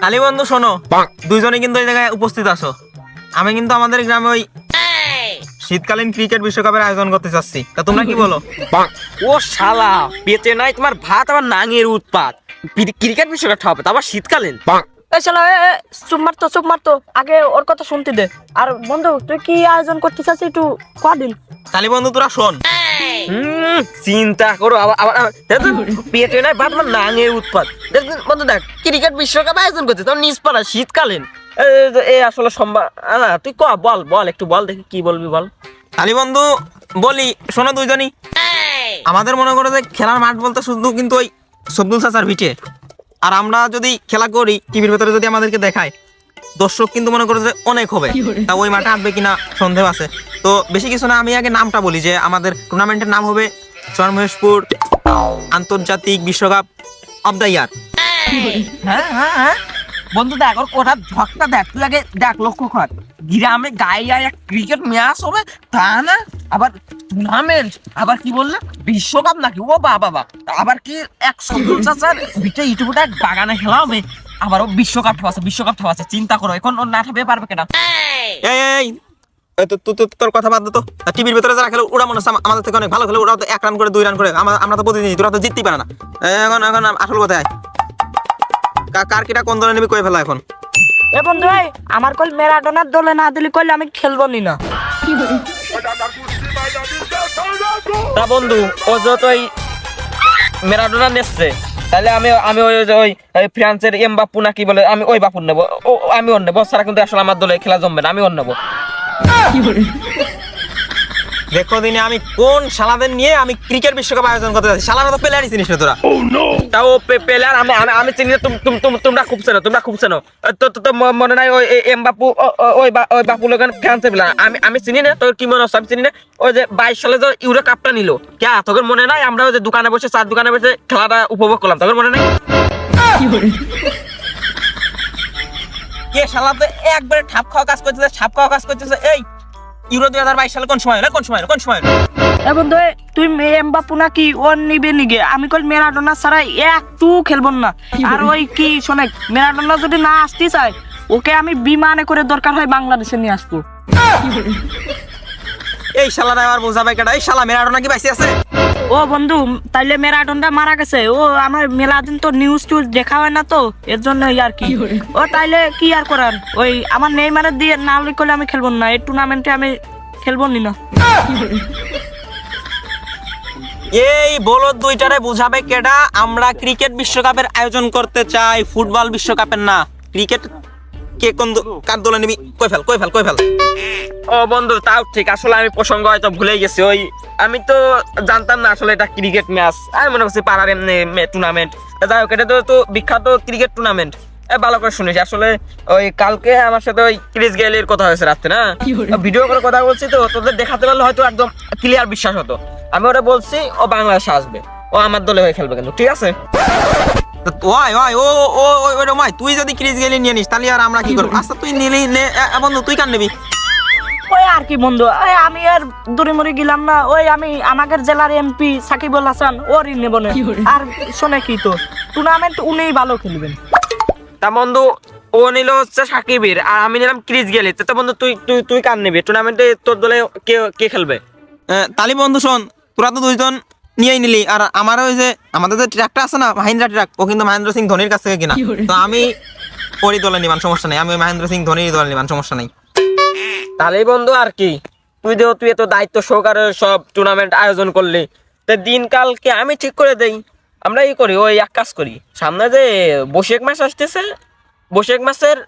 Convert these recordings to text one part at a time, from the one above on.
কালী বন্ধু শোনো। দুইজনে কিন্তু এই জায়গায় উপস্থিত আছো। আমি কিন্তু আমাদের গ্রামে ওই শীতকালীন ক্রিকেট বিশ্বকাপের আয়োজন করতে চাচ্ছি। তা তোমরা কি বলো? ও শালা পেতে নাই তোমার ভাত আবার নাঙের উৎপাত। ক্রিকেট বিশ্বকাপ হবে তা আবার শীতকালীন? শালা এ, এ, চুপ মারতো চুপ মারতো আগে ওর কথা শুনতে দে। আর বন্ধু তুই কি আয়োজন করতে চাচ্ছিস একটু কদিন? কালী বন্ধু তোরা শোন। চিন্তা করো আবার পেটে নাই আবার নাঙের উৎপাত। বন্ধু দেখ ক্রিকেট বিশ্বকাপ আয়োজন করছে তোর নিজ পাড়া শীতকালীন। এ, আসলে সম্ভব তুই ক বল বল একটু বল দেখি কি বলবি বল। বন্ধু বলি শোনো দুইজনই। আমাদের মনে করো যে খেলার মাঠ বলতে শুধু কিন্তু ওই সবদুল চাচার ভিটে আর আমরা যদি খেলা করি টিভির ভেতরে যদি আমাদেরকে দেখায় দর্শক কিন্তু মনে করো যে অনেক হবে। তা ওই মাঠে আসবে কিনা সন্দেহ আছে। তো বেশি কিছু না আমি আগে নামটা বলি যে আমাদের টুর্নামেন্টের নাম হবে চরমহেশপুর আন্তর্জাতিক বিশ্বকাপ অব দ্য ইয়ার হ্যাঁ হ্যাঁ হ্যাঁ। বন্ধু দেখ ওর ঝকটা দেখ তুই আগে দেখ লক্ষ্য কর। গ্রামে গায়ে গায়ে ক্রিকেট ম্যাচ হবে তা না আবার টুর্নামেন্ট আবার কি বললে বিশ্বকাপ নাকি? ও বাবা বাবা। আবার কি এক চাচার বিটা এক বাগানে খেলা হবে আবার ও বিশ্বকাপ ঠাপাচ্ছে বিশ্বকাপ ঠাপাচ্ছে চিন্তা করো এখন ও না ঠাপে পারবে কেনা? এই তোর কথা বাদ তো। টিভির ভেতরে যারা খেলে ওরা মনে হচ্ছে আমাদের থেকে অনেক ভালো খেলে ওরা তো এক রান করে দুই রান করে আমরা আমরা তো প্রতিদিন তোরা তো জিততেই পারে না। এখন এখন আসল কথা কার কিটা কোন দলে নিবি কয়ে ফেলা এখন। এ বন্ধু এই আমার কল মেরাডোনার দলে না দিলি কইলে আমি খেলব নি। না তা বন্ধু ও যতই মেরাডোনা নেচ্ছে তাহলে আমি আমি ওই ওই ফ্রান্সের এম বাপু নাকি বলে আমি ওই বাপুর নেব। আমি ওর নেব সারা কিন্তু আসলে আমার দলে খেলা জমবে না আমি ওর নেব। দেখো দিনে আমি কোন শালাদের নিয়ে আমি ক্রিকেট বিশ্বকাপ আয়োজন করতে যাচ্ছি। শালারা তো প্লেয়ারই চিনিস না তোরা। তাও পেলার আমি আমি আমি চিনি তোমরা খুব চেনো তোমরা খুব চেনো। তো তো- তো মনে নাই ওই এম বাপু ওই বা- ওই বাপু লোকের ফ্রান্সের প্লেয়ার আমি আমি চিনি না তোর কি মনে হচ্ছে? আমি চিনি না। ওই যে বাইশ সালে যে ইউরো কাপটা নিল কে তোর মনে নাই? আমরা ওই যে দোকানে বসে চার দোকানে বসে খেলাটা উপভোগ করলাম তোর মনে নাই? কে শালা তো একবারে ঠাপ খাওয়া কাজ করতেছে ছাপ খাওয়া কাজ করতেছে। এই ইউরো দুই হাজার বাইশ সালে কোন সময় হলো? কোন সময় হলো? কোন সময় হলো? এ বন্ধু এ, তুই এমবাপু নাকি নিবে নিগে? আমি কল মেরাডোনা ছাড়া একটু খেলব না। আর ওই কি শোনে মেরাডোনা যদি না আসতে চায় ওকে আমি বিমানে করে দরকার হয় বাংলাদেশে নিয়ে আসব। এই শালারা আবার বোঝাবে কেটা এই শালা মেরাডোনা কি বাইসে আছে? ও বন্ধু তাইলে মেরা মেরাডোনটা মারা গেছে। ও আমার মেলা দিন তো নিউজ টিউজ দেখা হয় না তো এর জন্য আর কি। ও তাইলে কি আর করার? ওই আমার নেইমারে দিয়ে না করলে আমি খেলব না এই টুর্নামেন্টে আমি খেলব নি না। এই বলো দুইটারে বুঝাবে কেডা? আমরা ক্রিকেট বিশ্বকাপের আয়োজন করতে চাই ফুটবল বিশ্বকাপের না। ক্রিকেট কে কোন কার দলে নিবি? কই ফেল কই ফেল কই ফেল? ও বন্ধু তাও ঠিক। আসলে আমি প্রসঙ্গ হয়তো ভুলে গেছি। ওই আমি তো জানতাম না আসলে এটা ক্রিকেট ম্যাচ। আমি মনে করছি পাড়ার এমনি টুর্নামেন্ট যাই হোক এটা তো তো বিখ্যাত ক্রিকেট টুর্নামেন্ট ভালো করে শুনেছি আসলে ওই কালকে আমার সাথে ওই ক্রিস গেলের কথা হয়েছে রাত্রে না? ভিডিও করে কথা বলছি তো তোদের দেখাতে পারলে হয়তো একদম ক্লিয়ার বিশ্বাস হতো। আমি ওরা বলছি ও বাংলাদেশে আসবে। ও আমার দলে হয়ে খেলবে কিন্তু ঠিক আছে? ওই ওই ও ও ওই রমাই তুই যদি ক্রিজ গেলি নিয়ে নিস তাহলে আর আমরা কি করব? আচ্ছা তুই নিলি নে বন্ধু তুই কার নিবি? ওই আর কি বন্ধু ওই আমি আর দূরে মরে গেলাম না ওই আমি আমাদের জেলার এমপি সাকিবুল হাসান ওরই নেব না। আর শোনে কি তো টুর্নামেন্ট উনিই ভালো খেলবেন। তা বন্ধু ও নিল হচ্ছে সাকিবের আর আমি নিলাম ক্রিস গেলে তো বন্ধু তুই তুই তুই কার নিবি? টুর্নামেন্টে তোর দলে কে কে খেলবে? তালি বন্ধু শোন তোরা তো দুইজন নিয়েই নিলি। আর আমার ওই যে আমাদের যে ট্রাকটা আছে না মাহিন্দ্রা ট্রাক ও কিন্তু মহেন্দ্র সিং ধোনির কাছ থেকে কিনা। তো আমি ওরই দলে নিবান সমস্যা নেই। আমি ওই মহেন্দ্র সিং ধোনির দলে নিবান সমস্যা নেই। তাহলেই বন্ধু আর কি? তুই দেও তুই এত দায়িত্ব সহকারে সব টুর্নামেন্ট আয়োজন করলি তা দিনকালকে আমি ঠিক করে দেই? আমরা ই করি ওই এক কাজ করি। সামনে যে বৈশাখ মাস আসতেছে বৈশাখ মাসের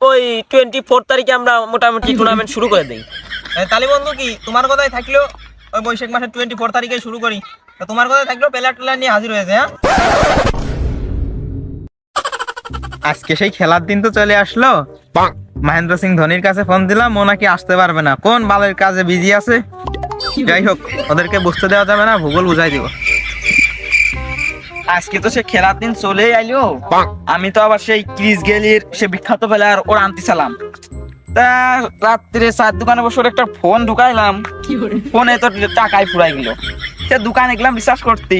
ওই টোয়েন্টি ফোর তারিখে আমরা মোটামুটি টুর্নামেন্ট শুরু করে দিই। তাহলে বন্ধু কি তোমার কথাই থাকলেও ওই বৈশাখ মাসের টোয়েন্টি ফোর তারিখে শুরু করি। তো তোমার কথাই থাকলেও প্লেয়ার টেলার নিয়ে হাজির হয়েছে হ্যাঁ? আজকে সেই খেলার দিন তো চলে আসলো। মহেন্দ্র সিং ধোনির কাছে ফোন দিলাম ও নাকি আসতে পারবে না। কোন বালের কাজে বিজি আছে? যাই হোক ওদেরকে বুঝতে দেওয়া যাবে না ভূগোল বুঝাই দিব। আজকে তো সে খেলার দিন চলে আইলো। আমি তো আবার সেই ক্রিস গেলির সে বিখ্যাত প্লেয়ার ওর আনতে চালাম। তা রাত্রে চার দোকানে বসে একটা ফোন ঢুকাইলাম। ফোনে তো টাকাই ফুরাই গেল। দোকানে গেলাম রিচার্জ করতে।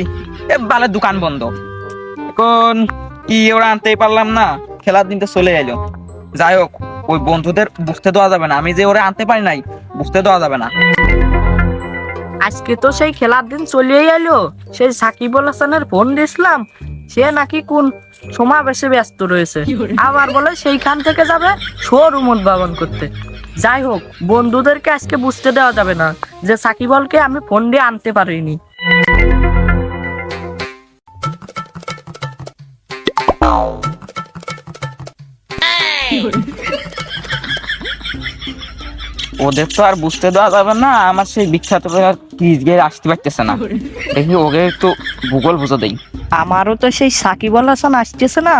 এ বালে দোকান বন্ধ। এখন কি ওরা আনতেই পারলাম না খেলার দিনটা চলে এলো। যাই হোক ওই বন্ধুদের বুঝতে দেওয়া যাবে না। আমি যে ওরা আনতে পারি নাই বুঝতে দেওয়া যাবে না। আজকে তো সেই খেলার দিন চলেই এলো। সেই সাকিবুল হাসানের ফোন দিয়েছিলাম। সে নাকি কোন সমাবেশে ব্যস্ত রয়েছে। আবার বলে সেইখান থেকে যাবে শোরুম উদ্ভাবন করতে। যাই হোক বন্ধুদেরকে আজকে বুঝতে দেওয়া যাবে না যে সাকিবলকে আমি ফোন দিয়ে আনতে পারিনি। ওদের তো আর বুঝতে দেওয়া যাবে না আমার সেই বিখ্যাত গিয়ে আসতে পারতেছে না। দেখি ওকে একটু ভূগোল বুঝে দেই। আমারও তো সেই সাকিবুল হাসান আসতেছে না।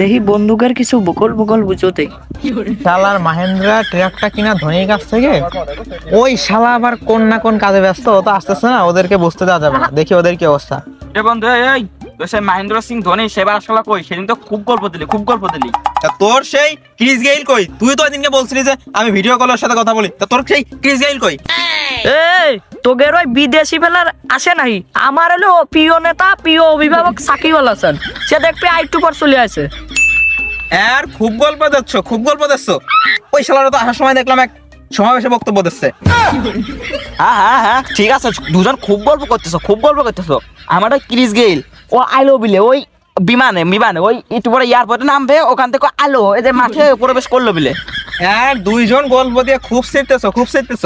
দেখি বন্দুকের কিছু বকল বকল বুঝোতে। শালার মাহেন্দ্রা ট্রাকটা কিনা ধনির কাছ থেকে? ওই শালা আবার কোন না কোন কাজে ব্যস্ত ও তো আসতেছে না ওদেরকে বুঝতে দেওয়া যাবে না। দেখি ওদের কি অবস্থা। এ বন্ধু এই, তো মহেন্দ্র সিং ধোনি সেবার আসলে কই? সেদিন তো খুব গল্প দিলি খুব গল্প দিলি। তা তোর সেই ক্রিস গেইল কই? তুই তো ওইদিনকে বলছিলি যে আমি ভিডিও কলের সাথে কথা বলি। তা তোর সেই ক্রিস গেইল কই? এই তোদের ওই বিদেশি ফেলার আসে নাই। আমার হলো প্রিয় নেতা প্রিয় অভিভাবক সাকিবুল হাসান। সে দেখবে আইটু পর চলে আসে। আর খুব গল্প দিচ্ছ খুব গল্প দিচ্ছ ওই শালারা তো আসার সময় দেখলাম এক সমাবেশে বক্তব্য দিচ্ছে। হ্যাঁ হ্যাঁ হ্যাঁ ঠিক আছে দুজন খুব গল্প করতেছো খুব গল্প করতেছো। আমার ওই ক্রিস গেইল ও আইলো বিলে ওই বিমানে বিমানে ওই একটু পরে এয়ারপোর্টে নামবে ওখান থেকে আলো এই যে মাঠে প্রবেশ করল বিলে। আর দুইজন গল্প দিয়ে খুব শিখতেছ খুব শিখতেছ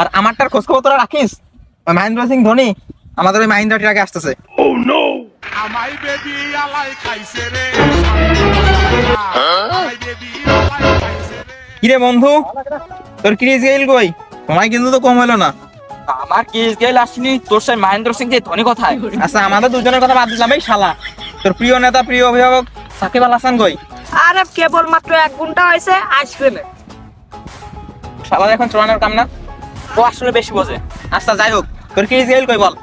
আর আমারটার খোঁজ খবর তোরা রাখিস? ওই মহেন্দ্র সিং ধোনি আমাদের ওই মাহিন্দ্রা ট্রাকে আসতেছে। আমাই বেবি আলাই খাইছে রে। আমাই বেবি আলাই খাইছে রে। কিরে বন্ধু তোর ক্রিস গেইল কই? সময় কিন্তু তো কম হলো না। আমার ক্রিস গেইল আসেনি? তোর সেই মহেন্দ্র সিং যে ধোনি কোথায়? আচ্ছা আমাদের দুজনের কথা বাদ দিলাম এই শালা। তোর প্রিয় নেতা প্রিয় অভিভাবক সাকিব আল হাসান কই? আরে কেবল মাত্র এক ঘণ্টা হয়েছে আসবে না শালা এখন চলানোর কাম না? ও আসলে বেশি বোঝে। আচ্ছা যাই হোক, তোর ক্রিস গেইল কই বল?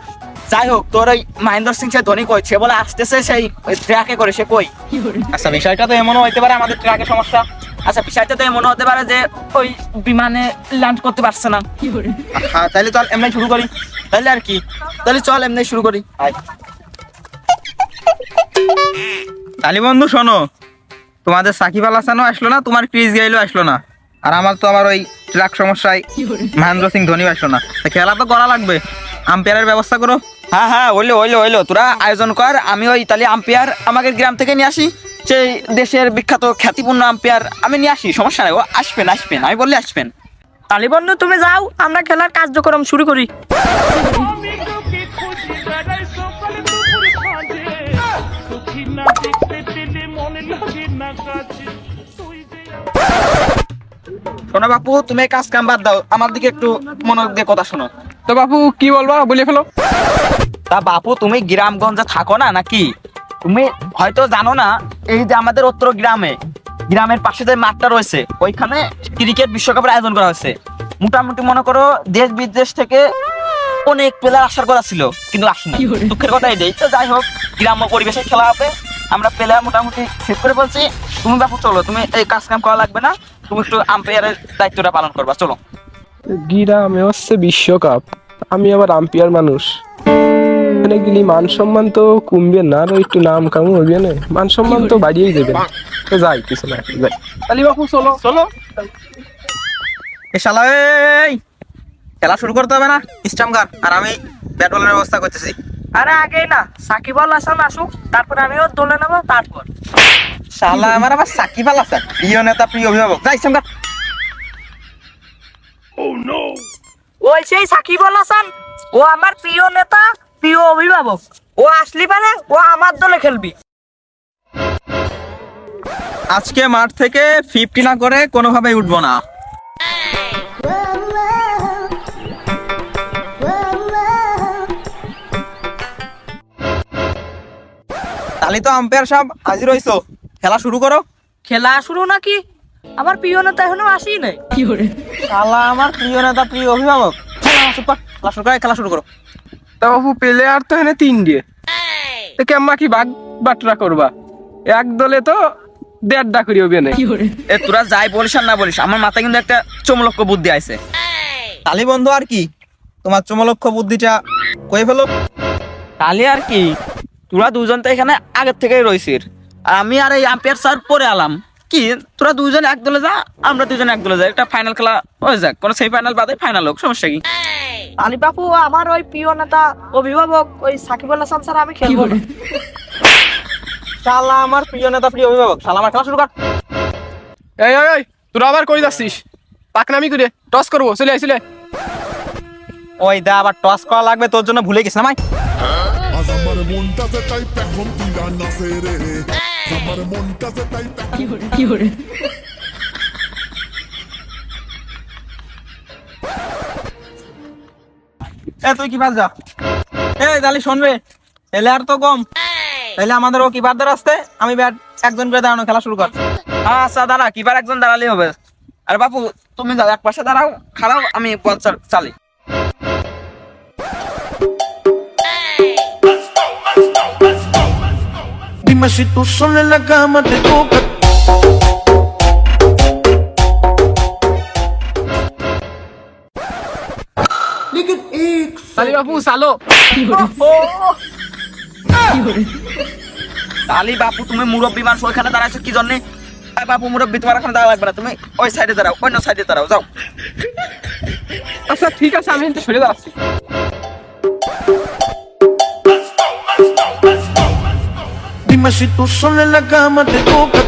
যাই হোক, তোর ওই মহেন্দ্র সিং সে ধোনি কই? সে বলে আসতেছে সেই ওই ট্র্যাকে করে, সে কই? আচ্ছা বিষয়টা তো এমনও হইতে পারে আমাদের ট্রাকের সমস্যা। আচ্ছা বিষয়টা তো মনে হতে পারে যে ওই বিমানে ল্যান্ড করতে পারছে না। হ্যাঁ তাহলে চল এমনি শুরু করি। তাহলে আর কি? তাহলে চল এমনি শুরু করি। তালি বন্ধু, শোনো। তোমাদের সাকিব আল হাসানও আসলো না, তোমার ক্রিস গেইলও আসলো না। আর আমার তো আবার ওই ট্রাক সমস্যায় মহেন্দ্র সিং ধোনি আসলো না খেলা তো করা লাগবে। আম্পায়ারের ব্যবস্থা করো। হ্যাঁ হ্যাঁ হইল হইল হইল তোরা আয়োজন কর আমি ওই তাহলে আম্পায়ার আমাদের গ্রাম থেকে নিয়ে আসি। সেই দেশের বিখ্যাত খ্যাতিপূর্ণ আম্পায়ার আমি নিয়ে আসি সমস্যা নাই ও আসবেন আসবেন আমি বললে আসবেন। তালি বন্ধু তুমি যাও আমরা খেলার কার্যক্রম শুরু করি। শোনো বাপু তুমি কাজ কাম বাদ দাও। আমার দিকে একটু মনোযোগ দিয়ে কথা শোনো। তো বাপু কি বলবা? বলে ফেলো। তা বাপু তুমি গ্রামগঞ্জে থাকো না নাকি? তুমি হয়তো জানো না এই যে আমাদের উত্তর গ্রামে গ্রামের পাশে যে মাঠটা রয়েছে ওইখানে ক্রিকেট বিশ্বকাপের আয়োজন করা হয়েছে। মোটামুটি মনে করো দেশ বিদেশ থেকে অনেক প্লেয়ার আসার কথা ছিল কিন্তু আসেনি। দুঃখের কথা এটাই। তো যাই হোক গ্রাম্য পরিবেশে খেলা হবে। আমরা প্লেয়ার মোটামুটি সেট করে বলছি তুমি বাপু চলো তুমি এই কাজ কাম করা লাগবে না। তুমি একটু আম্পায়ারের দায়িত্বটা পালন করবা চলো। গ্রামে হচ্ছে বিশ্বকাপ। আমি আবার আম্পিয়ার মানুষ। এখানে গেলি মান সম্মান তো কমবে না আরও একটু নাম কাম হবে না। মান সম্মান তো বাড়িয়েই দেবে। তো যাই কিছু না যাই। তাহলে বাপু চলো। চলো। এ শালা এই খেলা শুরু করতে হবে না? স্টাম্প গান। আর আমি ব্যাট বলের ব্যবস্থা করতেছি। আরে আগেই না সাকিবুল হাসান আসুক তারপর আমিও দলে নেব তারপর। শালা আমার আবার সাকিব আল হাসান। প্রিয় নেতা প্রিয় অভিভাবক। যাই স্টাম্প গান ওই সেই সাকিবুল হাসান ও আমার প্রিয় নেতা প্রিয় অভিভাবক। ও আসলি পারে ও আমার দলে খেলবি। আজকে মাঠ থেকে ফিফটি না করে কোনোভাবেই উঠবো না। তাহলে তো আম্পায়ার সাহেব হাজির হইছো। খেলা শুরু করো। খেলা শুরু নাকি? আমার প্রিয় নেতা এখনও আসি নাই। কি করে? শালা আমার প্রিয় নেতা প্রিয় অভিভাবক। খেলা শুরু কর, খেলা শুরু করে। খেলা শুরু করো। তা বাপু প্লেয়ার তো এনে তিন দিয়ে। তো কেমন কি ভাগ বাটরা করবা? এক দলে তো দেড়টা করি হবে না। এ তোরা যাই বলিস আর না বলিস আমার মাথায় কিন্তু একটা চমলক্ষ বুদ্ধি আছে তালি বন্ধু আর কি? তোমার চমলক্ষ বুদ্ধিটা কয়ে ফেলো? তাহলে আর কি? তোরা দুজন তো এখানে আগের থেকেই রয়েছিস আমি আর এই আম্পায়ার স্যার পরে আলাম কি তোরা দুজন এক দলে যা আমরা দুজন এক দলে যাই। একটা ফাইনাল খেলা হয়ে যাক। কোনো সেমি ফাইনাল বাদে ফাইনাল হোক সমস্যা কি? আলি বাপু আমার ওই প্রিয় নেতা অভিভাবক ওই সাকিব আল হাসান স্যার আমি খেলব না। শালা আমার প্রিয় নেতা প্রিয় অভিভাবক। শালা আমার খেলা শুরু কর। এই ওই ওই তোরা আবার কই যাচ্ছিস? পাকনামি করে টস করব চলে আয় চলে ওই দা আবার টস করা লাগবে তোর জন্য ভুলে গেছিলাম আমি Az amar monta se tai pe sere. Amar monta se tai pe এ, তুই কি বাদ যা? এ তাহলে শুনবে? এলে আর তো কম। তাহলে আমাদের ও কিপার দ্বারা আসতে? আমি ব্যাট একজন করে দাঁড়ানো খেলা শুরু কর। আচ্ছা দাঁড়া, কিবার একজন দাঁড়ালেই হবে। আর বাপু, তুমি যাও, এক পাশে দাঁড়াও খারাও আমি চাল- víctima si tú sola en la cama te toca. তালি বাপু চালো তালি বাপু তুমি মুরব্বী মানুষ ওইখানে দাঁড়াইছো কি জন্যে বাপু মুরব্বী তোমার এখন দাঁড়া লাগবে না তুমি ওই সাইডে দাঁড়াও অন্য সাইডে দাঁড়াও যাও আচ্ছা ঠিক আছে আমি সরে দাঁড়াচ্ছি Dime si tú sola en la cama te toca.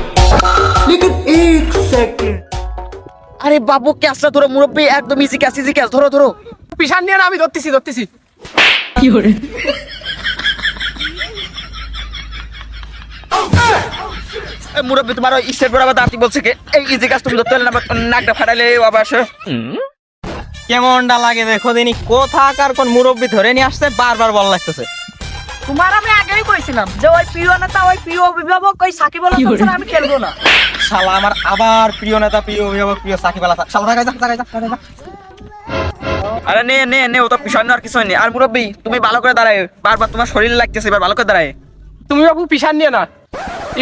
लेकिन एक सेकंड আরে বাবু ক্যাচটা ধরো মুরব্বী একদম ইজি ক্যাচ ইজি ক্যাচ ধরো ধরো পিছান নিয়ে না আমি ধরতেছি ধরতেছি এই মুরব্বী তোমার ওই স্টেট বরাবর দাঁড়াতে বলছে কি এই ইজি ক্যাচ তুমি ধরতে হলে না নাকটা ফাটাইলে আবার আসে কেমনটা লাগে দেখো দিনই কোথাকার কোন মুরব্বী ধরে নিয়ে আসছে বারবার বল লাগতেছে তোমার আমি আগেই কইছিলাম যে ওই প্রিয় নেতা ওই প্রিয় অভিভাবক ওই সাকিব আল হাসান আমি খেলব না। শালা আমার আবার প্রিয় নেতা প্রিয় অভিভাবক প্রিয় সাকিব আল হাসান। শালা যা যা জায়গায় যা আরে নে নে নে ও তো পিছনে আর কিছু নেই। আর মুরব্বী তুমি ভালো করে দাঁড়ায়। বারবার তোমার শরীর লাগতেছে এবার ভালো করে দাঁড়ায়। তুমি বাবু পিছান নিয়ে না।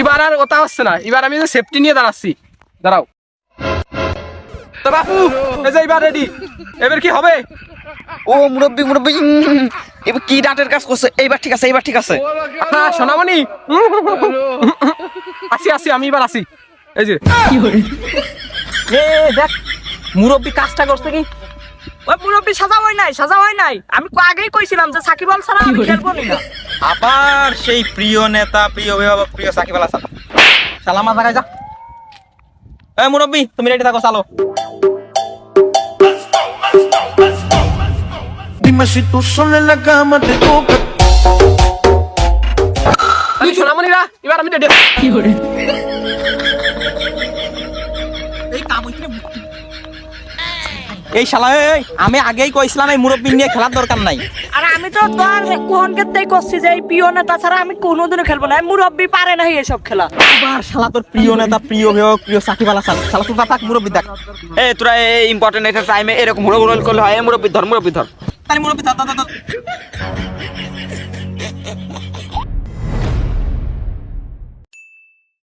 এবার আর ওটা হচ্ছে না। এবার আমি সেফটি নিয়ে দাঁড়াচ্ছি। দাঁড়াও। তো বাপু এই যে এবার রেডি এবার কি হবে? ও মুরব্বী মুরব্বী এবার কি ডাটের কাজ করছে? এইবার ঠিক আছে এইবার ঠিক আছে। হ্যাঁ সোনামণি। আসি আসি আমি এবার আসি। এই যে। এ দেখ মুরব্বী কাজটা করছে কি? ওই মুরব্বী সাজা হয় নাই সাজা হয় নাই। আমি কো- আগেই কইছিলাম যে সাকিব আল ছাড়া আমি খেলব না আবার সেই প্রিয় নেতা প্রিয় অভিভাবক প্রিয় সাকিব আল হাসান আমার জায়গায় যা। এ মুরব্বী তুমি রেডি থাকো চালো। Dime si tú sola en la cama te toca. আমি সোনামণিরা এবার আমি রেডি এই শালা এই আমি আগেই কইছিলাম এই মুরব্বী নিয়ে খেলার দরকার নাই। আর আমি তো তোর কোহনকে তাই করছি যে এই প্রিয় নেতা ছাড়া আমি কোনোদিনও খেলব না। এই মুরব্বী পারে না এসব খেলা। আবার শালা তোর প্রিয় নেতা প্রিয় অভিভাবক প্রিয় সাকিব আল হাসান শালা তুই থাক মুরব্বী দেখ। এই তোরা এই ইম্পর্টেন্ট একটা টাইমে এরকম হুড়ো হুড়ো করলে হয়। এই মুরব্বী ধর মুরব্বী ধর। মুরব্বী ধর, ধর, ধর।